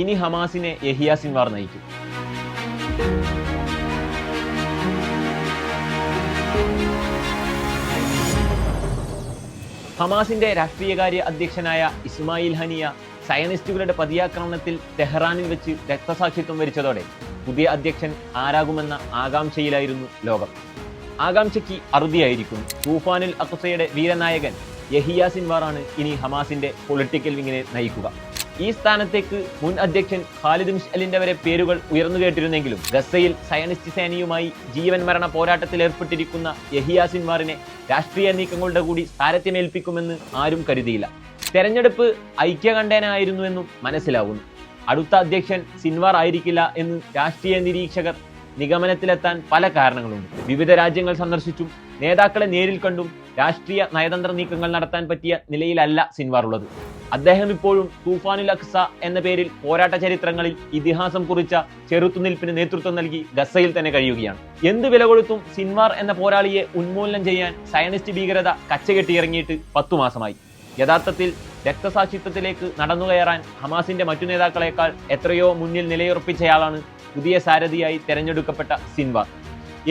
ഇനി ഹമാസിനെ യഹിയ സിൻവാർ നയിക്കും. ഹമാസിന്റെ രാഷ്ട്രീയകാര്യ അധ്യക്ഷനായ ഇസ്മായിൽ ഹനിയ സയനിസ്റ്റുകളുടെ പതിയാക്രമണത്തിൽ തെഹ്റാനിൽ വെച്ച് രക്തസാക്ഷിത്വം വരിച്ചതോടെ പുതിയ അധ്യക്ഷൻ ആരാകുമെന്ന ആകാംക്ഷയിലായിരുന്നു ലോകം. ആകാംക്ഷയ്ക്ക് അറുതിയായിരിക്കുന്നു. തൂഫാനുൽ അക്സയുടെ വീരനായകൻ യഹിയ സിൻവാറാണ് ഇനി ഹമാസിന്റെ പൊളിറ്റിക്കൽ വിങ്ങിനെ നയിക്കുക. ഈ സ്ഥാനത്തേക്ക് മുൻ അധ്യക്ഷൻ ഖാലിദ് മിഷലിന്റെ വരെ പേരുകൾ ഉയർന്നു കേട്ടിരുന്നെങ്കിലും ഗസയിൽ സയനിസ്റ്റ് സേനയുമായി ജീവൻ മരണ പോരാട്ടത്തിൽ ഏർപ്പെട്ടിരിക്കുന്ന യഹിയ സിൻവാറിനെ രാഷ്ട്രീയ നീക്കങ്ങളുടെ കൂടി താരത്യമേൽപ്പിക്കുമെന്ന് ആരും കരുതിയില്ല. തെരഞ്ഞെടുപ്പ് ഐക്യകണ്ഠേനായിരുന്നുവെന്നും മനസ്സിലാവുന്നു. അടുത്ത അധ്യക്ഷൻ സിൻവാർ ആയിരിക്കില്ല എന്ന് രാഷ്ട്രീയ നിരീക്ഷകർ നിഗമനത്തിലെത്താൻ പല കാരണങ്ങളുണ്ട്. വിവിധ രാജ്യങ്ങൾ സന്ദർശിച്ചും നേതാക്കളെ നേരിൽ കണ്ടും രാഷ്ട്രീയ നയതന്ത്ര നീക്കങ്ങൾ നടത്താൻ പറ്റിയ നിലയിലല്ല സിൻവാർ ഉള്ളത്. അദ്ദേഹം ഇപ്പോഴും തൂഫാനുൽ അക്സ എന്ന പേരിൽ പോരാട്ട ചരിത്രങ്ങളിൽ ഇതിഹാസം കുറിച്ച ചെറുത്തുനിൽപ്പിന് നേതൃത്വം നൽകി ഗസയിൽ തന്നെ കഴിയുകയാണ്. എന്ത് വില കൊടുത്തും സിൻവാർ എന്ന പോരാളിയെ ഉന്മൂലനം ചെയ്യാൻ സയനിസ്റ്റ് ഭീകരത കച്ചകെട്ടിയിറങ്ങിയിട്ട് പത്തു മാസമായി. യഥാർത്ഥത്തിൽ രക്തസാക്ഷിത്വത്തിലേക്ക് നടന്നു കയറാൻ ഹമാസിന്റെ മറ്റു നേതാക്കളെക്കാൾ എത്രയോ മുന്നിൽ നിലയുറപ്പിച്ചയാളാണ് പുതിയ സാരഥിയായി തെരഞ്ഞെടുക്കപ്പെട്ട സിൻവാർ.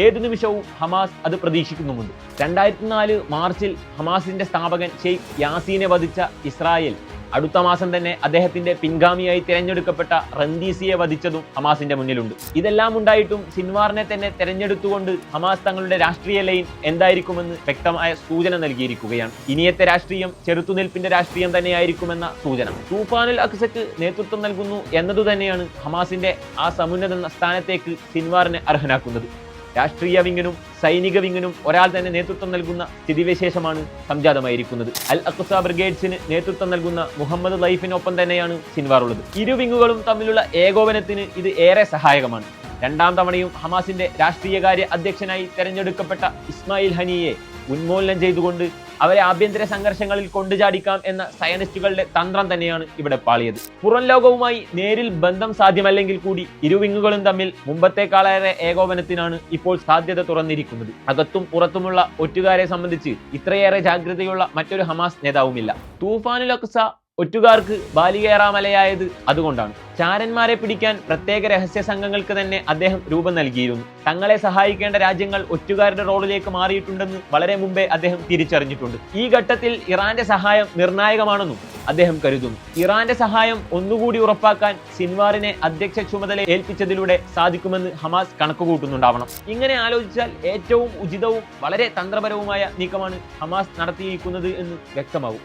ഏതു നിമിഷവും ഹമാസ് അത് പ്രതീക്ഷിക്കുന്നുമുണ്ട്. രണ്ടായിരത്തി നാല് മാർച്ചിൽ ഹമാസിന്റെ സ്ഥാപകൻ ഷെയ്ഖ് യാസീനെ വധിച്ച ഇസ്രായേൽ അടുത്ത മാസം തന്നെ അദ്ദേഹത്തിന്റെ പിൻഗാമിയായി തിരഞ്ഞെടുക്കപ്പെട്ട റന്ദീസിയെ വധിച്ചതും ഹമാസിന്റെ മുന്നിലുണ്ട്. ഇതെല്ലാം ഉണ്ടായിട്ടും സിൻവാറിനെ തന്നെ തെരഞ്ഞെടുത്തുകൊണ്ട് ഹമാസ് തങ്ങളുടെ രാഷ്ട്രീയ ലൈൻ എന്തായിരിക്കുമെന്ന് വ്യക്തമായ സൂചന നൽകിയിരിക്കുകയാണ്. ഇനിയത്തെ രാഷ്ട്രീയം ചെറുത്തുനിൽപ്പിന്റെ രാഷ്ട്രീയം തന്നെയായിരിക്കുമെന്ന സൂചന. തൂഫാനുൽ അക്സക്ക് നേതൃത്വം നൽകുന്നു എന്നതു തന്നെയാണ് ഹമാസിന്റെ ആ സമുന്നത സ്ഥാനത്തേക്ക് സിൻവാറിനെ അർഹനാക്കുന്നത്. രാഷ്ട്രീയ വിങ്ങിനും സൈനിക വിങ്ങിനും ഒരാൾ തന്നെ നേതൃത്വം നൽകുന്ന സ്ഥിതിവിശേഷമാണ് സംജാതമായിരിക്കുന്നത്. അൽ അക്സ ബ്രിഗേഡ്സിന് നേതൃത്വം നൽകുന്ന മുഹമ്മദ് ലൈഫിനൊപ്പം തന്നെയാണ് സിൻവാർ ഉള്ളത് ഇരു വിങ്ങുകളും തമ്മിലുള്ള ഏകോപനത്തിന് ഇത് ഏറെ സഹായകമാണ്. രണ്ടാം തവണയും ഹമാസിന്റെ രാഷ്ട്രീയകാര്യ അധ്യക്ഷനായി തെരഞ്ഞെടുക്കപ്പെട്ട ഇസ്മായിൽ ഹനിയെ ഉന്മൂലനം ചെയ്തുകൊണ്ട് അവരെ ആഭ്യന്തര സംഘർഷങ്ങളിൽ കൊണ്ടുചാടിക്കാം എന്ന സയനിസ്റ്റുകളുടെ തന്ത്രം തന്നെയാണ് ഇവിടെ പാളിയത്. പുറം ലോകവുമായി നേരിൽ ബന്ധം സാധ്യമല്ലെങ്കിൽ കൂടി ഇരുവിങ്ങുകളും തമ്മിൽ മുമ്പത്തേക്കാളേറെ ഏകോപനത്തിനാണ് ഇപ്പോൾ സാധ്യത തുറന്നിരിക്കുന്നത്. അകത്തും പുറത്തുമുള്ള ഒറ്റുകാരെ സംബന്ധിച്ച് ഇത്രയേറെ ജാഗ്രതയുള്ള മറ്റൊരു ഹമാസ് നേതാവുമില്ല. തൂഫാനുൽ അക്സ ഒറ്റുകാർക്ക് ബാലികേറാമലയായത് അതുകൊണ്ടാണ്. ചാരന്മാരെ പിടിക്കാൻ പ്രത്യേക രഹസ്യ സംഘങ്ങൾക്ക് തന്നെ അദ്ദേഹം രൂപം നൽകിയിരുന്നു. തങ്ങളെ സഹായിക്കേണ്ട രാജ്യങ്ങൾ ഒറ്റുകാരുടെ റോളിലേക്ക് മാറിയിട്ടുണ്ടെന്ന് വളരെ മുമ്പേ അദ്ദേഹം തിരിച്ചറിഞ്ഞിട്ടുണ്ട്. ഈ ഘട്ടത്തിൽ ഇറാന്റെ സഹായം നിർണായകമാണെന്നും അദ്ദേഹം കരുതുന്നു. ഇറാന്റെ സഹായം ഒന്നുകൂടി ഉറപ്പാക്കാൻ സിൻവാറിനെ അധ്യക്ഷ ചുമതല ഏൽപ്പിച്ചതിലൂടെ സാധിക്കുമെന്ന് ഹമാസ് കണക്കുകൂട്ടുന്നുണ്ടാവണം. ഇങ്ങനെ ആലോചിച്ചാൽ ഏറ്റവും ഉചിതവും വളരെ തന്ത്രപരവുമായ നീക്കമാണ് ഹമാസ് നടത്തിയിരിക്കുന്നത് എന്ന് വ്യക്തമാവും.